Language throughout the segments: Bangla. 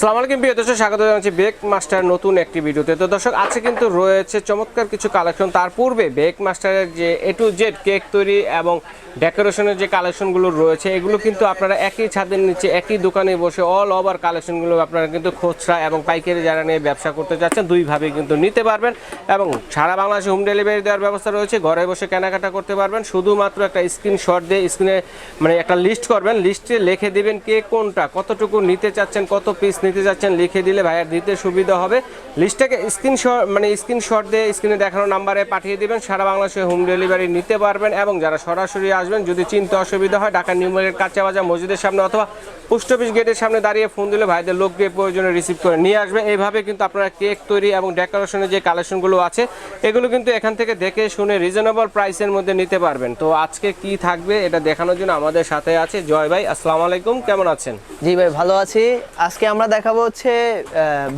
আসসালামু আলাইকুম, প্রিয় দর্শক, স্বাগত জানাচ্ছি বেক মাস্টার নতুন একটি ভিডিওতে। তো দর্শক আছে কিন্তু রয়েছে চমৎকার কিছু কালেকশন তার পূর্বে বেক মাস্টারের যে এ টু জেড কেক তৈরি এবং ডেকোরেশনের যে কালেকশনগুলো রয়েছে, এগুলো কিন্তু আপনারা একই ছাদের নিচে, একই দোকানে বসে অল ওভার কালেকশনগুলো আপনারা কিন্তু খুচরা এবং পাইকারি যারা নিয়ে ব্যবসা করতে যাচ্ছেন দুইভাবে কিন্তু নিতে পারবেন এবং সারা বাংলাদেশে হোম ডেলিভারি দেওয়ার ব্যবস্থা রয়েছে। ঘরে বসে কেনাকাটা করতে পারবেন। শুধুমাত্র একটা স্ক্রিনশট দিয়ে স্ক্রিনে মানে একটা লিস্ট করবেন। লিস্টে লিখে দিবেন কে কোনটা, কতটুকু নিতে চাচ্ছেন, কত পিস নিতে চাচ্ছেন লিখে দিলে ভাইয়ার দিতে সুবিধা হবে। লিস্টটাকে স্ক্রিনশট মানে স্ক্রিনশট দিয়ে স্ক্রিনে দেখানো নাম্বারে পাঠিয়ে দেবেন, সারা বাংলাদেশে হোম ডেলিভারি নিতে পারবেন এবং যারা সরাসরি আসবেন, যদি চিনতে অসুবিধা হয় ঢাকা নিউ মার্কেট কাঁচা বাজার মসজিদের সামনে অথবা পোস্ট অফিস গেটের সামনে দাঁড়িয়ে ফোন দিলে ভাইদের লোক প্রয়োজনে রিসিভ করে নিয়ে আসবে। এইভাবে কিন্তু আপনারা কেক তৈরি এবং ডেকোরেশনের যে কালেকশনগুলো আছে, এগুলো কিন্তু এখান থেকে দেখে শুনে রিজনেবল প্রাইসের মধ্যে নিতে পারবেন। তো আজকে কি থাকবে এটা দেখানোর জন্য আমাদের সাথে আছে জয় ভাই, আসসালামু আলাইকুম, কেমন আছেন? জি ভাই, ভালো আছি। আজকে আমরা দেখাবো হচ্ছে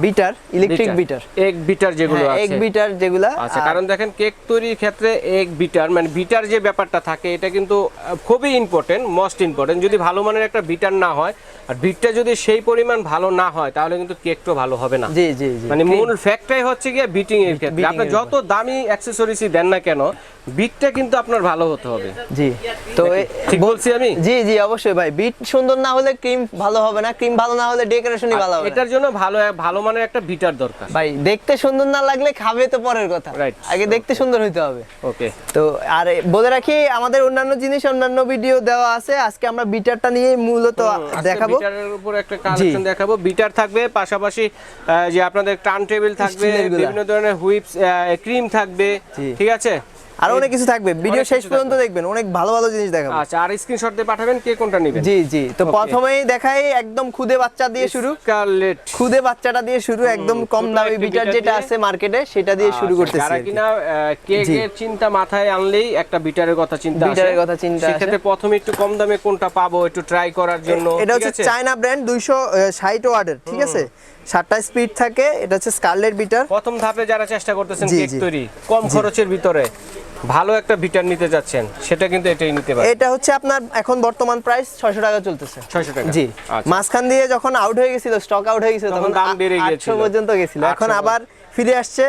বিটার ইলেকট্রিক বিটার এক বিটার যেগুলো আছে। এক বিটার যেগুলা। আচ্ছা কারণ দেখেন কেক তৈরির ক্ষেত্রে এক বিটার মানে বিটার যে ব্যাপারটা থাকে এটা কিন্তু খুবই ইম্পর্টেন্ট মোস্ট ইম্পর্টেন্ট যদি ভালো মানের একটা বিটার না হয় আর বিটটা যদি সেই পরিমাণ ভালো না হয় তাহলে কিন্তু কেকটা ভালো হবে না। জি জি মানে মূল ফ্যাক্টটাই হচ্ছে গিয়ে বিটিং এর ক্ষেত্রে। আপনি যত দামি অ্যাকসেসরিজই দেন না কেন বিটটা কিন্তু আপনার ভালো হতে হবে। জি। তো ঠিক বলছি আমি? জি জি অবশ্যই ভাই। বিট সুন্দর না হলে ক্রিম ভালো হবে না। ক্রিম ভালো না হলে ডেকোরেশনই। এটার জন্য ভালো ভালো মানের একটা বিটার দরকার। ভাই দেখতে সুন্দর না লাগলে খাবে তো পরের কথা। আগে দেখতে সুন্দর হইতে হবে। ওকে তো আর বলে রাখি আমাদের অন্যান্য জিনিস অন্যান্য ভিডিও দেওয়া আছে। আজকে আমরা বিটারটা নিয়ে মূলত দেখাবো। বিটারের উপর একটা কালেকশন দেখাবো। বিটার থাকবে পাশাপাশি যে আপনাদের টার্ন টেবিল থাকবে। বিভিন্ন ধরনের হুইপস ক্রিম থাকবে ঠিক আছে? আর অনেক কিছু থাকবে। ভিডিও শেষ পর্যন্ত দেখবেন অনেক ভালো ভালো জিনিস দেখাবো। আচ্ছা আর স্ক্রিনশট দিয়ে পাঠাবেন কে কোনটা নেবেন? জি জি। তো প্রথমেই দেখাই একদম খুদে বাচ্চা দিয়ে শুরু। স্কারলেট খুদে বাচ্চাটা দিয়ে শুরু একদম কম দামি বিটার যেটা আছে মার্কেটে সেটা দিয়ে শুরু করতেছি আচ্ছা, যারা আর কি। কিনা কেকের চিন্তা মাথায় আনলেই একটা বিটারের কথা চিন্তা আসে। বিটারের কথা চিন্তা। সেক্ষেত্রে প্রথমে একটু কম দামে কোনটা পাবো একটু ট্রাই করার জন্য এটা হচ্ছে চায়না ব্র্যান্ড দুইশো ষাট ওয়ার্ডের ঠিক আছে? সাতটা স্পিড থাকে এটা হচ্ছে স্কারলেট বিটার প্রথম ধাপে যারা চেষ্টা করতেছেন কেক তৈরি কম খরচের ভিতরে ভালো একটা বিটার নিতে যাচ্ছেন সেটা কিন্তু এটাই নিতে পারেন এটা হচ্ছে আপনার এখন বর্তমান প্রাইস ছয়শো টাকা চলতেছে। 600 টাকা। জি। আচ্ছা। মাঝখান দিয়ে যখন আউট হয়ে গেছিল স্টক আউট হয়ে গেছিল তখন তখন দাম বেড়ে গিয়েছিল। 800 পর্যন্ত গেছিল। এখন আবার ফিরে আসছে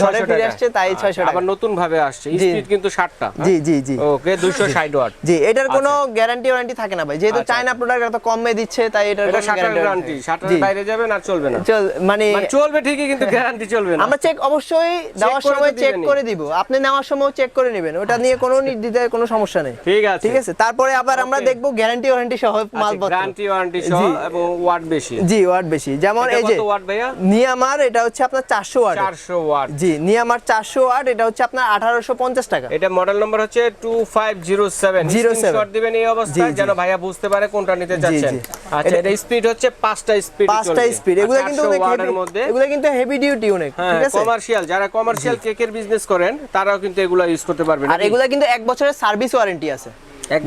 ঘরে ফিরে আসছে তাই ছয়শো টাকা। আবার নতুন ভাবে আসছে স্পিড কিন্তু 60টা জি জি জি। ওকে 260 ওয়াট জি। এটার কোনো গ্যারান্টি ওয়ারেন্টি থাকে না ভাই। যেহেতু আচ্ছা। চায়না প্রোডাক্ট এত কমে দিচ্ছে তাই এটার কোনো গ্যারান্টি 60 জি। বাইরে যাবে না চলবে না। চল মানে মানে চলবে ঠিকই কিন্তু গ্যারান্টি চলবে না। আমরা চেক অবশ্যই দেওয়ার সময় চেক করে দিব। আপনি নেওয়ার সময় চেক করে নেবেন। ওটা নিয়ে কোনো নির্দ্বিধায় কোনো সমস্যা নেই। ঠিক আছে। ঠিক আছে? তারপরে আবার আমরা. দেখব গ্যারান্টি ওয়ারেন্টি সহ মালপত্র। গ্যারান্টি ওয়ারেন্টি সহ জি। এবং ওয়াট বেশি। জি ওয়াট বেশি। যেমন এই যে কত ওয়াট ভাইয়া? নিয়ামার এটা হচ্ছে আপনার চারশো ওয়াট 400 ওয়াট জি নিয়ামার চারশো ওয়াট এটা হচ্ছে আপনার আঠারোশো পঞ্চাশ টাকা। এটা মডেল নম্বর হচ্ছে 2507 07 স্ক্রিনশট দিবেন এই অবস্থায়। যেন ভাইয়া বুঝতে পারে কোনটা নিতে যাচ্ছেন আচ্ছা এটা স্পিড হচ্ছে পাঁচটা স্পিড পাঁচটা স্পিড এগুলো কিন্তু অনেক মধ্যে এগুলো কিন্তু হেভি ডিউটি অনেক হ্যাঁ ঠিক আছে? কমার্শিয়াল যারা কমার্শিয়াল কেকের বিজনেস করেন তারাও কিন্তু এগুলো ইউজ করতে পারবেন। আর এগুলা কিন্তু এক বছরের সার্ভিস ওয়ারেন্টি আছে। এক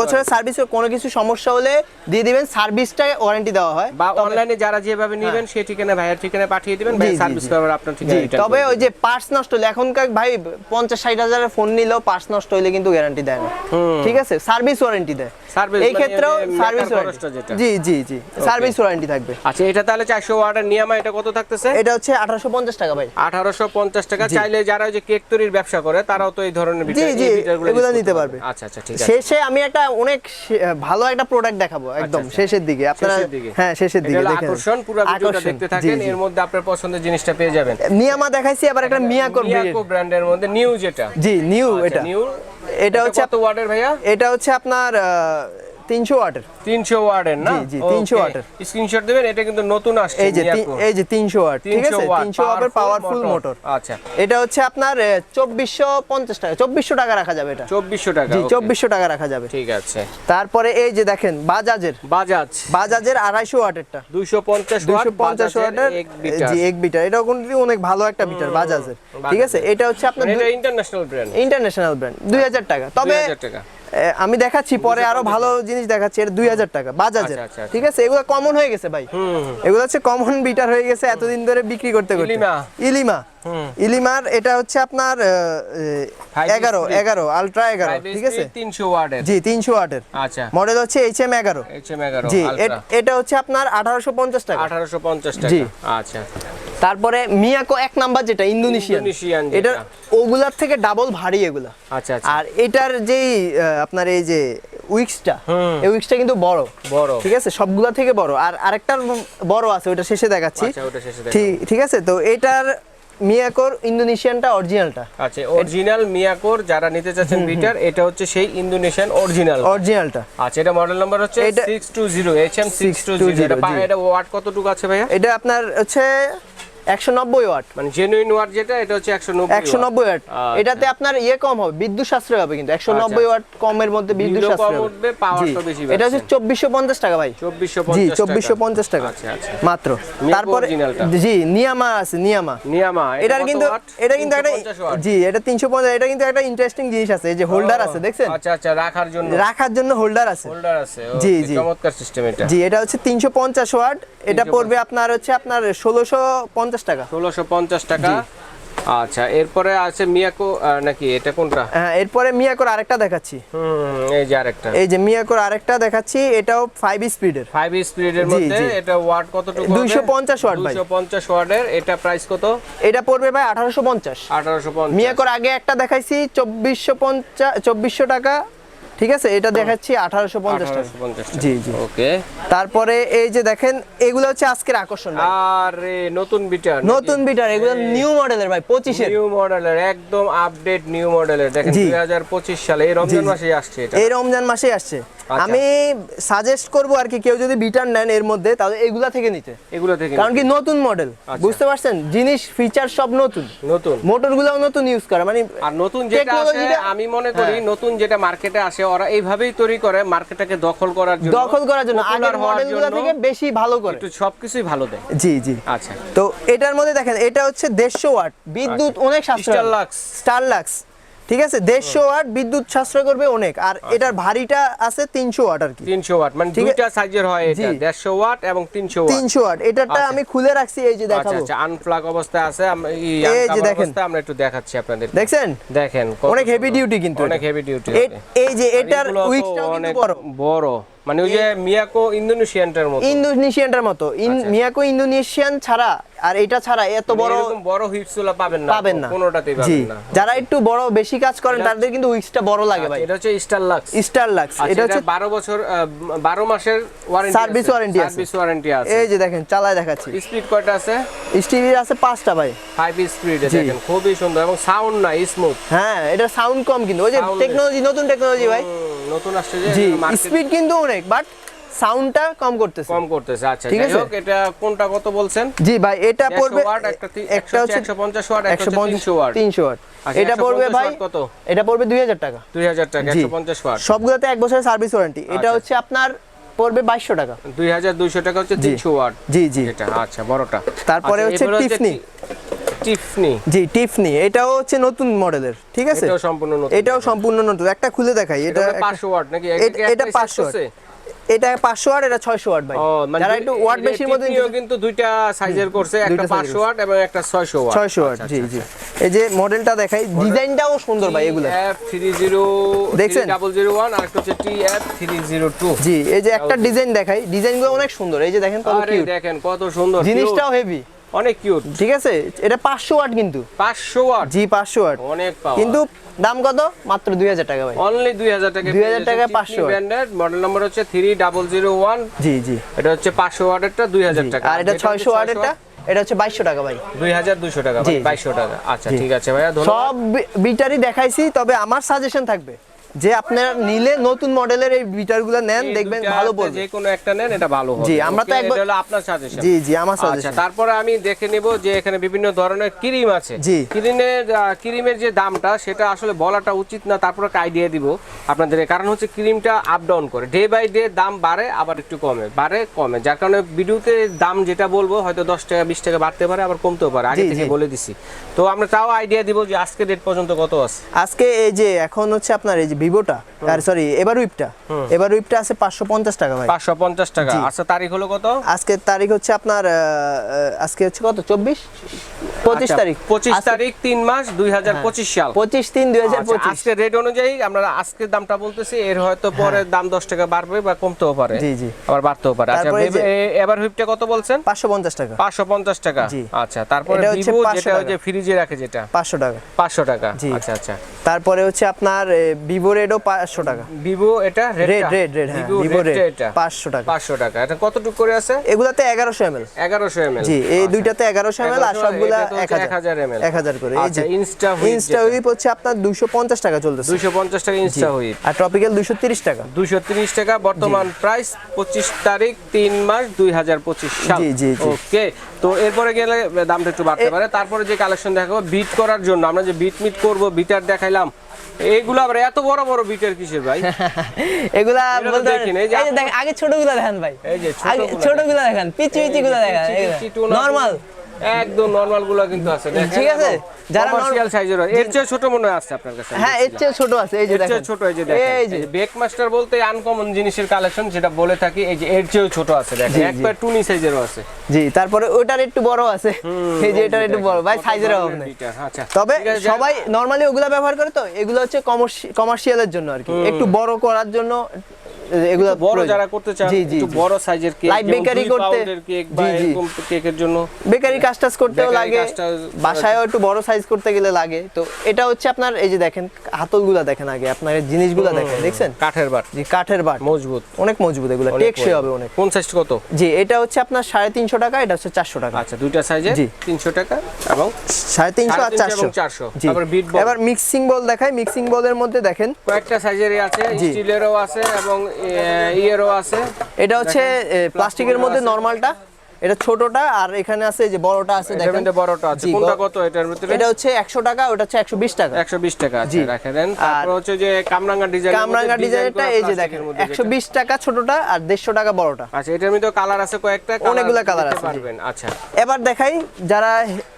বছরের সার্ভিস কোনো কিছু সমস্যা হলে দিয়ে দিবেন সার্ভিসটা ওয়ারেন্টি দেওয়া হয়। বা অনলাইনে যারা যেভাবে নেবেন সেই ঠিকানা ভাইয়ের ঠিকানা পাঠিয়ে দিবেন ভাই সার্ভিস জি। আপনার ঠিকানা তবে ওই যে পার্টস নষ্ট হলে এখনকার ভাই পঞ্চাশ ষাট হাজারের ফোন নিলেও পার্টস নষ্ট হলে কিন্তু গ্যারান্টি দেয় না। ঠিক আছে? সার্ভিস ওয়ারেন্টি দেয়। এই মানে ক্ষেত্রেও সার্ভিস। ওয়ারেন্টি জি জি জি। সার্ভিস ওয়ারেন্টি থাকবে। আচ্ছা এটা তাহলে 400 ওয়াটের নিয়ামা এটা কত থাকতেছে? এটা হচ্ছে আঠারোশো পঞ্চাশ টাকা ভাই। আঠারোশো পঞ্চাশ টাকা। চাইলে যারা ওই যে কেক তৈরির ব্যবসা করে তারাও তো এই ধরনের জি, জি, এগুলো নিতে পারবে। আচ্ছা আচ্ছা ঠিক আছে। শেষে আমি একটা অনেক ভালো একটা প্রোডাক্ট দেখাবো একদম আচ্ছা। শেষের দিকে। আপনারা হ্যাঁ শেষের দিকে দেখেন। আকর্ষণ পুরো ভিডিওটা দেখতে থাকেন এর মধ্যে আপনার পছন্দের জিনিসটা পেয়ে যাবেন। মিয়ামা দেখাইছি আবার একটা মিয়াকো মিয়াকো ব্র্যান্ডের মধ্যে নিউ যেটা। জি নিউ আচ্ছা, এটা। নিউ এটা হচ্ছে কত ওয়াটের ভাইয়া? এটা হচ্ছে আপনার তিনশো ওয়াটের। 300 ওয়াটের না? জি, জি, 300 ওয়াটের। স্ক্রিনশট দিবেন এটা কিন্তু নতুন আসছে এই যে এই যে তিনশো ওয়াট ঠিক আছে? ওয়াট তিনশো ওয়াটের পাওয়ারফুল মোটর আচ্ছা। এটা হচ্ছে আপনার চব্বিশশো পঞ্চাশ টাকা চব্বিশশো টাকা রাখা যাবে এটা। 2400 টাকা জি okay, চব্বিশশো টাকা রাখা যাবে। ঠিক আছে। তারপরে এই যে দেখেন বাজাজের। বাজাজ। বাজাজের আড়াইশো ওয়াটেরটা। 250 দুশো ওয়াট পঞ্চাশ ওয়াটের জি এক বিটার। এটা কিন্তু অনেক ভালো একটা বিটার বাজাজের। ঠিক আছে? এটা হচ্ছে আপনার এটা ইন্টারন্যাশনাল ব্র্যান্ড ইন্টারন্যাশনাল ব্র্যান্ড দুই হাজার টাকা। তবে 2000 টাকা। আমি দেখাচ্ছি পরে আরও ভালো জিনিস দেখাচ্ছি। এটা দুই হাজার টাকা বাজাজের। আচ্ছা, আচ্ছা, আচ্ছা। ঠিক আছে? এগুলো কমন হয়ে গেছে ভাই। এগুলো হচ্ছে কমন বিটার হয়ে গেছে এতদিন ধরে বিক্রি করতে করতে। ইলিমা। ইলিমা। ইলিমার এটা হচ্ছে আপনার এগারো এগারো আলট্রা এগারো ঠিক আছে? তিনশো ওয়ার্ডের জি তিনশো ওয়াটের। আচ্ছা। মডেল হচ্ছে এইচ এম এগারো। এইচএম এগারো জি এটা হচ্ছে আপনার আঠারোশো পঞ্চাশ টাকা। আঠারোশো পঞ্চাশ জি। টাকা আচ্ছা। তারপরে মিয়াকো এক নাম্বার যেটা ইন্দোনেশিয়ান। এটা ওগুলার থেকে ডাবল ভারী এগুলা। আচ্ছা আচ্ছা। আর এটার যেই আপনার এই যে উইক্সটা। এই উইক্সটা কিন্তু বড়। বড়। ঠিক আছে? সবগুলা থেকে বড়। আর আরেকটার বড় আছে ওটা শেষে দেখাচ্ছি। আচ্ছা ওটা শেষে দেখো। ঠিক ঠিক আছে? তো এটার মিয়াকোর ইন্দোনেশিয়ানটা অরিজিনালটা আচ্ছা অরিজিনাল মিয়াকোর যারা নিতে চাচ্ছেন বিটার এটা হচ্ছে সেই ইন্দোনেশিয়ান অরিজিনাল অরিজিনালটা আচ্ছা এটা মডেল নাম্বার হচ্ছে এটা- six two zero H M six two zero 620, জি। এটা ওয়াট কতটুকু আছে ভাইয়া? এটা আপনার হচ্ছে একশো নব্বই ওয়াট। মানে জেনুইন ওয়াট যেটা এটা হচ্ছে একশো নব্বই একশো নব্বই ওয়াট। আচ্ছা। এটাতে আপনার ইয়ে কম হবে বিদ্যুৎ সাশ্রয় হবে কিন্তু। একশো নব্বই আচ্ছা। ওয়াট কমের মধ্যে বিদ্যুৎ সাশ্রয় হবে। power জি। বেশি এটা হচ্ছে পাচ্ছেন। চব্বিশশো পঞ্চাশ টাকা ভাই। চব্বিশশো জি পঞ্চাশ চব্বিশশো পঞ্চাশ টাকা। আচ্ছা আচ্ছা। মাত্র। তারপরে জি নিয়ামা আছে নিয়ামা নিয়ামা এটার কিন্তু এটা কিন্তু একটা জি এটা তিনশো পঞ্চাশ এটা কিন্তু একটা ইন্টারেস্টিং জিনিস আছে এই যে হোল্ডার আছে দেখছেন? আচ্ছা আচ্ছা রাখার জন্য। রাখার জন্য হোল্ডার আছে। হোল্ডার আছে জি, জি। চমৎকার সিস্টেম এটা। জি এটা হচ্ছে তিনশো পঞ্চাশ ওয়াট এটা পড়বে আপনার হচ্ছে আপনার ষোলোশো পঞ্চাশ টাকা। ষোলোশো পঞ্চাশ টাকা। আচ্ছা এরপরে আছে মিয়াকো নাকি এটা কোনটা? হ্যাঁ এরপরে মিয়াকোর আরেকটা দেখাচ্ছি। হুম এই যে আরেকটা। এই যে মিয়াকোর আরেকটা দেখাচ্ছি এটাও ফাইভ স্পিডের ফাইভ স্পিডের মধ্যে। এটা ওয়াট কতটুকু 250 watt ভাই। দুইশো পঞ্চাশ ওয়াটের এটা প্রাইস কত? এটা পড়বে ভাই আঠারোশো পঞ্চাশ। আঠারোশো পঞ্চাশ। মিয়াকোর আগে একটা দেখাইছি চব্বিশশো পঞ্চাশ চব্বিশশো টাকা ঠিক আছে? এটা দেখাচ্ছি আঠারোশো পঞ্চাশ জি, জি। ওকে। তারপরে এই যে দেখেন এগুলো হচ্ছে আজকের আকর্ষণ। আরে নতুন বিটার নতুন বিটার এগুলো নিউ মডেলের ভাই পঁচিশের। নিউ মডেলের একদম আপডেট নিউ মডেলের। দেখেন দুই হাজার পঁচিশ সালে এই রমজান মাসেই মাসে আসছে এটা। এই রমজান মাসে আসছে। আমি সাজেস্ট করব আর কি কেউ যদি বিটার নেন এর মধ্যে তাহলে এগুলা থেকে নিতে। এগুলো থেকে কারণ কি নতুন মডেল আচ্ছা। বুঝতে পারছেন? জিনিস ফিচার সব নতুন। নতুন। মোটর গুলাও নতুন ইউজ করে মানে আর নতুন যেটা আসে আমি মনে করি হ্যাঁ। নতুন যেটা মার্কেটে আসে ওরা এইভাবেই তৈরি করে মার্কেটটাকে দখল করার জন্য দখল করার জন্য। আগের হওয়ার মডেলগুলা থেকে বেশি ভালো করে। একটু সবকিছুই ভালো দেয়। জি জি। আচ্ছা। তো এটার মধ্যে দেখেন এটা হচ্ছে দেড়শো ওয়াট। বিদ্যুৎ অনেক সাশ্রয়। Starlux। স্টারলাক্স ঠিক আছে? দেড়শো ওয়াট বিদ্যুৎ সাশ্রয় করবে অনেক আর আচ্ছা। এটার ভারীটা আছে তিনশো ওয়াট আর কি। তিনশো ওয়াট মানে। দুইটা সাইজের হয় এটা দেড়শো ওয়াট এবং তিনশো ওয়াট। তিনশো ওয়াট এটারটা আচ্ছা। আমি খুলে রাখছি এই যে আচ্ছা দেখাবো। আচ্ছা আনপ্লাগ অবস্থায় আছে এই যে দেখেন। আমরা একটু দেখাচ্ছি আপনাদের। দেখছেন? দেখেন অনেক হেভি ডিউটি কিন্তু অনেক। হেভি ডিউটি এই যে এটার উইকটাও কিন্তু বড়। বড়। মানে ওই যে মিয়াকো ইন্দোনেশিয়ানটার মতো। ইন্দোনেশিয়ানটার মতো। আচ্ছা। মিয়াকো ইন্দোনেশিয়ান ছাড়া আর এটা ছাড়া এত মানে বড় বড় হুইপসগুলো পাবেন না পাবেন না। কোনোটাতেই পাবেন না। যারা একটু বড় বেশি কাজ করেন তাদের কিন্তু উইক্সটা বড় লাগে ভাই। আচ্ছা, এটা হচ্ছে স্টার লাক্স আচ্ছা এটা এটা হচ্ছে 12 বছর 12 মাসের ওয়ারেন্টি Service warranty আছে। সার্ভিস ওয়ারেন্টি আছে। এই যে দেখেন চালায় দেখাচ্ছি। স্পিড কয়টা আছে? আছে পাঁচটা ভাই। 5 স্পিডে দেখেন খুবই সুন্দর এবং সাউন্ড না স্মুথ হ্যাঁ এটা সাউন্ড কম কিন্তু। ওই যে টেকনোলজি নতুন টেকনোলজি ভাই। নতুন আসছে যে স্পিড কিন্তু অনেক বাট সাউন্ডটা কম করতেছে। কম করতেছে আচ্ছা ঠিক আছে? এটা কোনটা কত বলছেন? জি ভাই এটা 100 পড়বে ওয়াট, একটা হচ্ছে 150 ওয়াট, একটা 300 ওয়াট। 300 ওয়াট। আচ্ছা, এটা পড়বে ভাই কত? এটা পড়বে 2000 টাকা। 2000 টাকা 150 ওয়াট। সবগুলোতে এক বছরের সার্ভিস ওয়ারেন্টি এটা আচ্ছা। হচ্ছে আপনার পড়বে 2200 টাকা। 2200 টাকা হচ্ছে 300 ওয়াট। জি জি। এটা আচ্ছা বড়টা। তারপরে আচ্ছা, হচ্ছে টিফনি টিফনি জি টিফনি এটাও হচ্ছে নতুন মডেলের ঠিক আছে? এটাও সম্পূর্ণ নতুন এটাও সম্পূর্ণ নতুন। একটা খুলে দেখাই এটা এটা হলো 500 ওয়াট নাকি? এটা- কি 500 size করছে? এটা 500 ওয়াট এটা 600 ওয়াট ভাই। মানে যারা একটু ওয়াট বেশির মধ্যে কিন্তু দুইটা সাইজের করছে একটা দুইটা 500 ওয়াট এবং একটা 600 ওয়াট। 600 ওয়াট আচ্ছা, জি আচ্ছা, জি। এই যে মডেলটা দেখাই ডিজাইনটাও সুন্দর ভাই এগুলো। TF30 দেখছেন? 3001 আর একটা হচ্ছে TF302 জি এই যে একটা ডিজাইন দেখাই ডিজাইনগুলো অনেক সুন্দর। এই যে দেখেন কত আরে কিউট দেখেন কত সুন্দর জিনিসটাও হেভি অনেক কিউট ঠিক আছে? এটা 500 ওয়াট কিন্তু। 500 ওয়াট? জি 500 ওয়াট। অনেক পাওয়ার কিন্তু দাম কত? মাত্র 2000 টাকা ভাই। অনলি 2000 টাকা 2000 টাকায় 500 ওয়াট। ব্র্যান্ডের মডেল নাম্বার হচ্ছে 3001 জি জি। এটা হচ্ছে 500 ওয়াটেরটা 2000 টাকা। আর এটা যেটা হচ্ছে 600 ওয়াটেরটা? এটা হচ্ছে 2200 টাকা ভাই। 2200 টাকা জি, জি। 2200 টাকা। আচ্ছা ঠিক আছে ভাইয়া ধন্যবাদ। সব বিটারই দেখাইছি তবে আমার সাজেশন থাকবে। যে আপনারা নিলে নতুন মডেলের এই বিটারগুলো নেন দেখবেন ভালো পড়বে। যে কোনো একটা নেন এটা ভালো হবে। জি, আমরা তো একবার- হলো আপনার সাজেশন জি জি আমার আচ্ছা সাজেশন তারপরে আমি দেখে নিব যে এখানে বিভিন্ন ধরনের ক্রিম আছে। জি। ক্রিমের ক্রিমের যে দামটা সেটা আসলে বলাটা উচিত না তারপরে একটা আইডিয়া দিব আপনাদের কারণ হচ্ছে ক্রিমটা আপ ডাউন করে। ডে বাই ডে দাম বাড়ে আবার একটু কমে। বাড়ে কমে। যার কারণে ভিডিওতে দাম যেটা বলব হয়তো দশ টাকা বিশ টাকা বাড়তে পারে আবার কমতেও পারে। আগে থেকে বলে দিছি। তো আমরা তাও আইডিয়া দিব যে আজকে ডেট পর্যন্ত কত আছে? আজকে এই যে এখন হচ্ছে আপনার এই যে ভিভোটা আর সরি এবার উইপটা। এবার উইপটা আছে পাঁচশো পঞ্চাশ টাকা ভাই। পাঁচশো পঞ্চাশ টাকা। আচ্ছা তারিখ হলো কত? আজকের তারিখ হচ্ছে আপনার আজকে হচ্ছে কত? চব্বিশ? পঁচিশ আচ্ছা, তারিখ। পঁচিশ তারিখ তিন মাস দুই হাজার পঁচিশ সাল। পঁচিশ তিন দুই হাজার আচ্ছা, পঁচিশ। আজকের রেট অনুযায়ী আমরা আজকের দামটা বলতেছি এর হয়তো পরে দাম দশ টাকা বাড়বে বা কমতেও পারে। জি, জি। আবার বাড়তেও পারে। আচ্ছা এবার হুইপটা কত বলছেন? পাঁচশো পঞ্চাশ টাকা। পাঁচশো পঞ্চাশ টাকা। আচ্ছা তারপরে ভিভো যেটা যে ফ্রিজে রাখে যেটা। পাঁচশো টাকা। পাঁচশো টাকা। আচ্ছা আচ্ছা। তারপরে হচ্ছে আপনার ভিভো রেডও পাঁচশো টাকা। ভিভো এটা রেড রেড রেড হ্যাঁ ভিভো রেড এটা? পাঁচশো টাকা। পাঁচশো টাকা। এটা কতটুকু করে আছে? এগুলাতে এগারোশো এম এল। এগারোশো এম জি এই দুইটাতে এগারোশো এম আর সবগুলা এক হচ্ছে হাজার। 1000 ml এক হাজার করে এই যে ইনস্টা ইনস্টা হুইপ হচ্ছে আপনার দুশো পঞ্চাশ টাকা চলতেছে। দুইশো পঞ্চাশ টাকা ইনস্টা হুইপ আর টপিক্যাল দুশো তিরিশ টাকা। দুইশো তিরিশ টাকা বর্তমান প্রাইস পঁচিশ তারিখ তিন মাস দুই হাজার পঁচিশ সাল। জি, জি, জি। ওকে তো এরপরে গেলে দামটা একটু বাড়তে পারে। তারপরে যে কালেকশন দেখাবো বিট করার জন্য। আমরা যে বিট মিট করব বিটার দেখাইলাম এইগুলো আবার এত বড় বড় বিটের কিসের ভাই? এগুলা বলতে এই যে দেখেন, আগে ছোটগুলা দেখেন ভাই। এই যে ছোটগুলো ছোটগুলা দেখেন পিচি পিচি গুলা দেখেন নরমাল একদম নরমালগুলো কিন্তু আছে। ঠিক আছে, যারা কমার্শিয়াল সাইজের এর চেয়ে ছোট মনে আপনার কাছে। হ্যাঁ এর চেয়ে ছোট আছে। এই যে দেখেন। ছোট এই যে দেখেন। এই যে। বেক মাস্টার বলতে আনকমন জিনিসের কালেকশন যেটা বলে থাকি এই যে এর চেয়েও ছোট আছে। দেখেন। একবার টুনি সাইজেরও আছে। জি তারপরে ওটার একটু বড় আছে। এই যে এটার একটু বড়। ভাই সাইজের অভাব নেই আচ্ছা। তবে সবাই নরমালি ওগুলা ব্যবহার করে তো এগুলো হচ্ছে কমার্শিয়ালের জন্য আর কি। একটু বড় করার জন্য এগুলো বড় যারা করতে চান একটু বড় সাইজের কেক Light bakery করতে- কেক বা জি, জি। এরকম কেকের জন্য। বেকারি কাজ টাজ করতেও লাগে। বাসায়ও একটু বড় সাইজ করতে গেলে লাগে। তো এটা হচ্ছে আপনার এই যে দেখেন হাতলগুলা দেখেন আগে আপনার জিনিসগুলা দেখেন দেখছেন? কাঠের বাট। জি কাঠের বাট। মজবুত। অনেক মজবুত এগুলো টেকসই হবে অনেক। কোন সাইজ কত? জি এটা হচ্ছে আপনার সাড়ে তিনশো টাকা এটা হচ্ছে চারশো টাকা। আচ্ছা দুইটা সাইজে জি। তিনশো টাকা এবং সাড়ে তিনশো আর 350 চারশো। 400 জি। বিট বল। এবার মিক্সিং বল দেখাই। মিক্সিং বলের মধ্যে দেখেন। কয়েকটা সাইজেরই আছে স্টিলেরও আছে এবং ইয়েরও আছে। এটা হচ্ছে প্লাস্টিকের মধ্যে। নরমালটা। এটা ছোটটা আর এখানে আছে যে বড়টা আছে দেখেন। মধ্যে বড়টা আছে। কোনটা কত এটার ভিতরে? এটা হচ্ছে একশো টাকা ওটা হচ্ছে একশো বিশ টাকা। একশো বিশ টাকা আছে জি। তারপর হচ্ছে যে কামরাঙ্গা ডিজাইন কামরাঙ্গা ডিজাইনটা এই যে দেখেন একশো বিশ টাকা ছোটটা আর দেড়শো টাকা বড়টা। আচ্ছা এটার মধ্যে কালার আছে কয়েকটা অনেকগুলা দিতে আছে, পারবেন আচ্ছা। এবার দেখাই যারা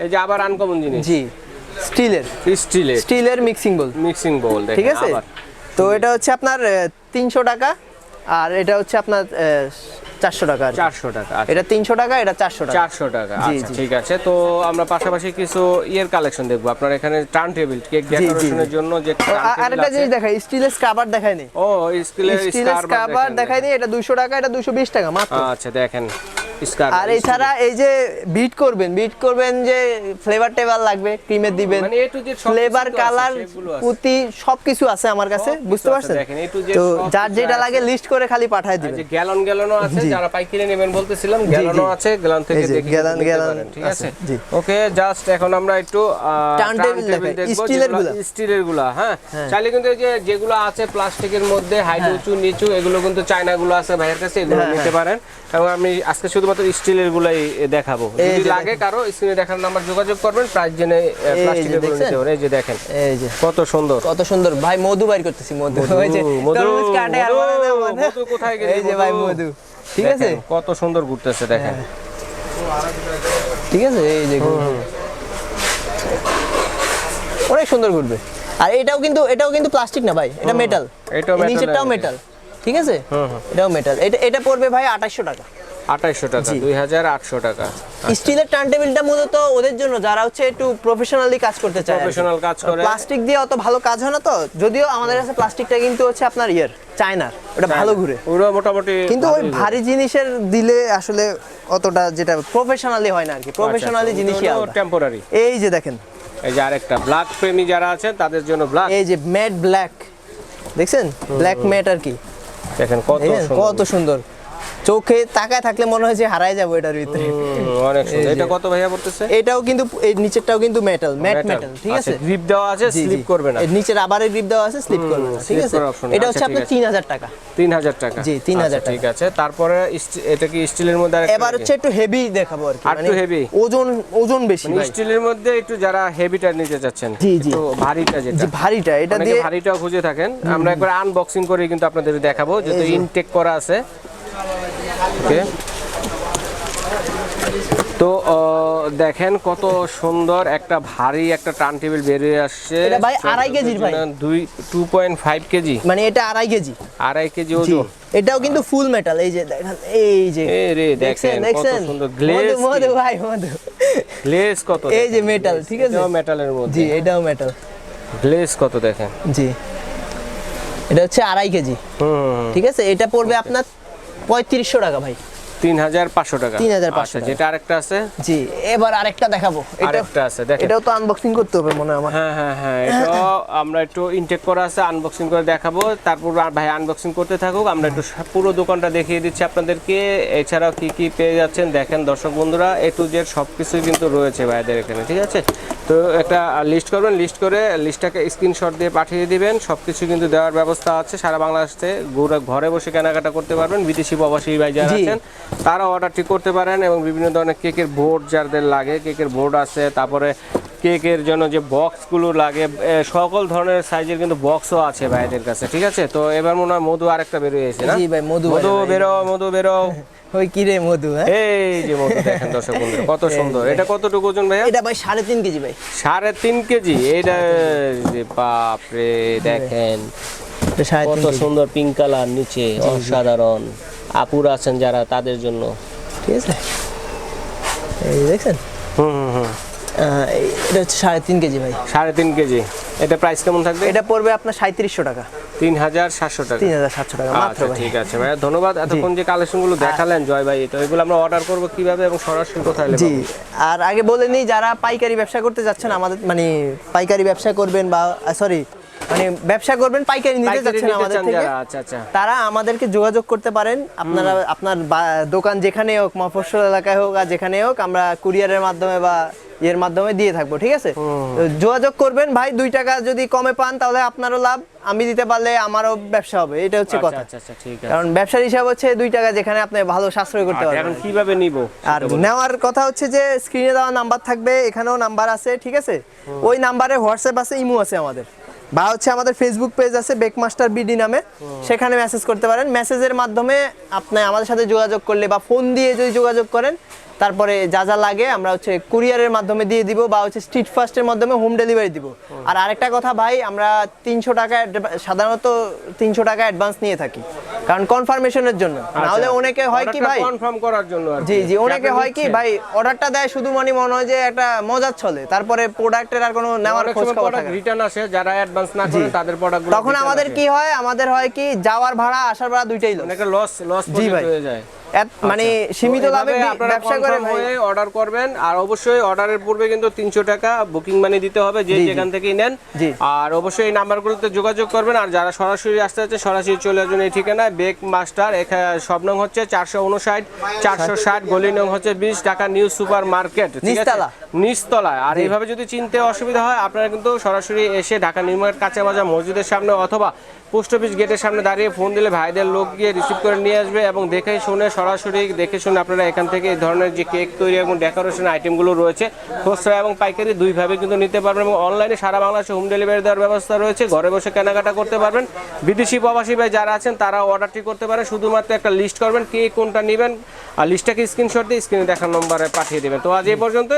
এই যে আবার আনকমন জিনিস। জি স্টিলের। স্টিলের। স্টিলের মিক্সিং বল মিক্সিং বোল ঠিক আছে? তো এটা হচ্ছে আপনার তিনশো টাকা আর এটা হচ্ছে আপনার চারশো টাকা আর চারশো টাকা আচ্ছা। এটা তিনশো টাকা এটা চারশো টাকা। চারশো টাকা আচ্ছা। ঠিক আছে। তো আমরা পাশাপাশি কিছু ইয়ের কালেকশন দেখব। আপনার এখানে টার্ন টেবিল কেক ডেকোরেশনের জন্য যে ও, আ- আরেকটা জিনিস দেখাই স্টিলের স্কাবার ও স্টিলের এটা টাকা এটা দুশো বিশ টাকা মাত্র। আচ্ছা দেখেন আর এছাড়া এই যে বিট করবেন বিট করবেন যে ফ্লেভার টেভার লাগবে ক্রিমের দিবেন। Flavour colour. পুঁতি সবকিছু আছে আমার কাছে বুঝতে পারছেন? তো যার যেটা লাগে লিস্ট করে খালি পাঠায় দিবেন। গ্যালন গ্যালনও আছে। যারা পাইকারি নেবেন বলতেছিলাম গ্যালনও আছে গ্যালন থেকে দেখে গ্যালন- গ্যালন ঠিক আছে? ওকে জাস্ট এখন আমরা একটু Turntable দেখাই, স্টিলেরগুলা। স্টিলেরগুলা হ্যাঁ? চাইলে কিন্তু এই যে যেগুলো আছে প্লাস্টিকের মধ্যে হাইট উঁচু নিচু এগুলো কিন্তু চায়না গুলো আছে ভাইয়ের কাছে এগুলো হ্যাঁ, নিতে পারেন। এবং আমি আজকে শুধুমাত্র স্টিলের গুলাই দেখাবো। যদি লাগে কারও স্ক্রিনে দেখার নাম্বার যোগাযোগ করবেন প্রাইস জেনে প্লাস্টিকেরগুলো নিতে পারেন। এই যে দেখেন এই যে। কত সুন্দর। কত সুন্দর। ভাই মধু বাইর করতেছি মধু। ওই যে মধু, তরমুজ কাটে আর কোথায় গেলি, এই যে ভাই মধু? ঠিক আছে? হ্যাঁ। কত সুন্দর ঘুরতেছে দেখেন। ঠিক আছে? এই যে অনেক সুন্দর ঘুরবে। আর এটাও কিন্তু এটাও কিন্তু প্লাস্টিক না ভাই? এটা মেটাল এটাও নিচেরটাও মেটাল ঠিক আছে? এটাও মেটাল এটা এটা পড়বে ভাই আঠাশশো টাকা। আঠাইশশো টাকা জি। দুই হাজার আটশো টাকা। স্টিলের টার্ন টেবিলটা মূলত ওদের জন্য যারা হচ্ছে একটু প্রফেশনালি কাজ করতে চায় Professional কাজ করে। প্লাস্টিক দিয়ে অত ভালো কাজ হয় না তো যদিও আমাদের কাছে প্লাস্টিকটা কিন্তু হচ্ছে আপনার ইয়ের চায়নার ওটা ভালো ঘুরে। ওরা মোটামুটি কিন্তু ওই ভারী জিনিসের দিলে আসলে অতটা যেটা প্রফেশনালি হয় না আর কি আচ্ছা, প্রফেশনালি জিনিসই আলাদা। টেম্পোরারি এই যে দেখেন। এই যে আরেকটা ব্ল্যাক প্রেমী যারা আছে তাদের জন্য ব্ল্যাক এই যে ম্যাট ব্ল্যাক দেখছেন? ব্ল্যাক ম্যাট আর কি। দেখেন কত সুন্দর কত সুন্দর। চোখে তাকায় থাকলে মনে হয় যে হারায় যাব এটার ভিতরে। অনেক সুন্দর। এটা কত ভাইয়া পড়তেছে? এটাও কিন্তু এই নিচেরটাও কিন্তু মেটাল ম্যাট মেটাল ঠিক আছে? গ্রিপ দেওয়া আছে স্লিপ করবে না। এর নিচে রাবারের গ্রিপ দেওয়া আছে স্লিপ করবে না ঠিক আছে? এটা হচ্ছে আপনার আছে। তিন হাজার টাকা। তিন হাজার টাকা। জি, 3000 আচ্ছা, ঠিক আছে। তারপরে এটা কি স্টিলের মধ্যে এবার হচ্ছে একটু হেভি দেখাবো আর কি আর একটু heavy? ওজন ওজন বেশি মানে। স্টিলের মধ্যে একটু যারা হেভিটা নিতে চাচ্ছেন জি, জি। একটু ভারীটা যেটা। ভারীটা এটা দিয়ে ভারীটাও খুঁজে থাকেন। আমরা একবার আনবক্সিং করে কিন্তু আপনাদের দেখাবো যেহেতু ইনটেক করা আছে। ওকে তো দেখেন কত সুন্দর একটা ভারী একটা টার্ন টেবিল বেরিয়ে আসছে। এটা ভাই আড়াই কেজির ভাই। দুই টু পয়েন্ট ফাইভ কেজি। মানে এটা আড়াই কেজি। আড়াই কেজি ওজন। এটাও কিন্তু ফুল মেটাল এই যে দেখেন এই যে। রে দেখেন কত সুন্দর গ্লেজ মধু মধু ভাই মধু। গ্লেজ কত এই যে মেটাল ঠিক আছে? এটাও মেটালের মধ্যে। জি এটাও মেটাল গ্লেজ কত দেখেন? জি। এটা হচ্ছে আড়াই কেজি। হুম ঠিক আছে? এটা পড়বে আপনার পঁয়ত্রিশশো টাকা ভাই। তিন হাজার পাঁচশো টাকা। 3,500 আচ্ছা, টাকা। যেটা আরেকটা আছে? জি এবার আরেকটা দেখাবো। আরেকটা আছে দেখেন। এটাও তো আনবক্সিং করতে হবে মনে হয় আমার। হ্যাঁ হ্যাঁ হ্যাঁ এটাও আমরা একটু ইনটেক করা আছে আনবক্সিং করে দেখাবো। তারপর আর ভাই আনবক্সিং করতে থাকুক আমরা একটু পুরো দোকানটা দেখিয়ে দিচ্ছি আপনাদেরকে। এছাড়াও কি কি পেয়ে যাচ্ছেন দেখেন দর্শক বন্ধুরা এ টু জেড সব কিছুই কিন্তু রয়েছে ভাইদের এখানে ঠিক আছে? তো একটা লিস্ট করবেন লিস্ট করে লিস্টটাকে স্ক্রিনশট দিয়ে পাঠিয়ে দিবেন। সব কিছু কিন্তু দেওয়ার ব্যবস্থা আছে সারা বাংলাদেশে ঘুরে- ঘরে বসে কেনাকাটা করতে পারবেন। বিদেশি প্রবাসী ভাই যারা আছেন তারা অর্ডারটি করতে পারেন এবং বিভিন্ন ধরনের কেকের বোর্ড যাদের লাগে কেকের বোর্ড আছে তারপরে কেকের জন্য যে বক্সগুলো লাগে সকল ধরনের সাইজের কিন্তু বক্সও আছে ভাইদের কাছে ঠিক আছে? তো এবার মনে হয় মধু আরেকটা বেরিয়েছে না? জি ভাই, মধু মধু বেরো মধু বেরো। ওই কি রে মধু হ্যাঁ? এই যে মধু দেখেন দর্শক বন্ধুরা কত সুন্দর। এটা কতটুকু ওজন ভাইয়া? এটা ভাই সাড়ে তিন কেজি ভাই। সাড়ে তিন কেজি? এটা যে বাপ রে দেখেন কত সুন্দর পিঙ্ক কালার নিচে অসাধারণ। আপুর আছেন যারা তাদের জন্য। ঠিক আছে। এই দেখছেন? হুম হুম হুম। এটা হচ্ছে সাড়ে তিন কেজি ভাই। সাড়ে তিন কেজি। এটা প্রাইস কেমন থাকবে? এটা পড়বে আপনার সাঁত্রিশশো টাকা। তিন হাজার সাতশো টাকা। তিন হাজার সাতশো টাকা মাত্র আচ্ছা ভাই। ঠিক আছে ভাইয়া ধন্যবাদ। এতক্ষণ যে কালেকশনগুলো দেখালেন জয় ভাই তো এগুলো আমরা অর্ডার করব কীভাবে এবং সরাসরি কোথায় জি আর আগে বলে নিই যারা পাইকারি ব্যবসা করতে যাচ্ছেন আমাদের মানে পাইকারি ব্যবসা করবেন বা সরি মানে ব্যবসা করবেন পাইকারি নিতে যাচ্ছেন আমাদের থেকে। আচ্ছা আচ্ছা। তারা আমাদেরকে যোগাযোগ করতে পারেন। আপনারা আপনার দোকান যেখানে হোক মফস্বল এলাকায় হোক আর যেখানে হোক আমরা কুরিয়ারের মাধ্যমে বা ইয়ের মাধ্যমে দিয়ে থাকব ঠিক আছে? যোগাযোগ করবেন ভাই দুই টাকা যদি কমে পান তাহলে আপনারও লাভ আমি দিতে পারলে আমারও ব্যবসা হবে এটা হচ্ছে আচ্ছা কথা। কারণ ব্যবসার হিসাব হচ্ছে দুই টাকা যেখানে আপনি ভালো সাশ্রয় করতে পারবেন। এখন কীভাবে নিব? আর নেওয়ার কথা হচ্ছে যে স্ক্রিনে দেওয়া নাম্বার থাকবে এখানেও নাম্বার আছে ঠিক আছে? ওই নাম্বারে হোয়াটসঅ্যাপ আছে ইমো আছে আমাদের। বা হচ্ছে আমাদের ফেসবুক পেজ আছে বেকমাস্টার বিডি নামে। সেখানে মেসেজ করতে পারেন। মেসেজের মাধ্যমে আপনি আমাদের সাথে যোগাযোগ করলে বা ফোন দিয়ে যদি যোগাযোগ করেন, তারপরে যা যা লাগে আমরা হচ্ছে কুরিয়ারের মাধ্যমে দিয়ে দিব বা হচ্ছে স্ট্রিট ফাস্টের মাধ্যমে হোম ডেলিভারি দিব। আর আরেকটা কথা ভাই, আমরা তিনশো টাকা সাধারণত তিনশো টাকা অ্যাডভান্স নিয়ে থাকি। কারণ কনফার্মেশনের জন্য। নাহলে অনেকে হয় কি ভাই কনফার্ম করার জন্য আর জি জি অনেকে হয় কি ভাই অর্ডারটা দেয় শুধু মানে মনে হয় যে একটা মজার চলে। তারপরে প্রোডাক্টের আর কোনো নেওয়ার খোঁজ খবর থাকে রিটার্ন আসে যারা অ্যাডভান্স না করে তাদের প্রোডাক্ট তখন আমাদের কি হয়? আমাদের হয় কি যাওয়ার ভাড়া আসার ভাড়া দুইটাই লস অনেকে লস লস হয়ে যায়। মানে সীমিত তো লাভে এভাবে বি- আপনারা ব্যবসা করে হয়ে অর্ডার করবেন। আর অবশ্যই অর্ডারের পূর্বে কিন্তু তিনশো টাকা বুকিং মানি দিতে হবে যে। যেখান থেকেই নেন। আর অবশ্যই এই নাম্বারগুলোতে যোগাযোগ করবেন। আর যারা সরাসরি আসতে আছে সরাসরি চলে আসবেন এই ঠিকানায়। বেক মাস্টার সব নং হচ্ছে চারশো উনষাট চারশো ষাট গলি নং হচ্ছে বিশ টাকা নিউ সুপার মার্কেট নিচতলা। নিচতলায়। আর এইভাবে যদি চিনতে অসুবিধা হয় আপনারা কিন্তু সরাসরি এসে ঢাকা নিউ মার্কেট কাঁচা বাজার মসজিদের সামনে অথবা পোস্ট অফিস গেটের সামনে দাঁড়িয়ে ফোন দিলে ভাইদের লোক গিয়ে রিসিভ করে নিয়ে আসবে এবং দেখে শুনে সরাসরি দেখে শুনে আপনারা এখান থেকে এই ধরনের যে কেক তৈরি এবং ডেকোরেশন আইটেমগুলো রয়েছে খুচরা এবং পাইকারি দুইভাবে কিন্তু নিতে পারবেন এবং অনলাইনে সারা বাংলাদেশে হোম ডেলিভারি দেওয়ার ব্যবস্থা রয়েছে। ঘরে বসে কেনাকাটা করতে পারবেন। বিদেশি প্রবাসী ভাই যারা আছেন তারা অর্ডারটি করতে পারেন শুধুমাত্র একটা লিস্ট করবেন কে কোনটা নেবেন। আর লিস্টটাকে স্ক্রিনশট দিয়ে স্ক্রিনে দেখার নম্বরে পাঠিয়ে দেবেন। তো আজ এই পর্যন্ত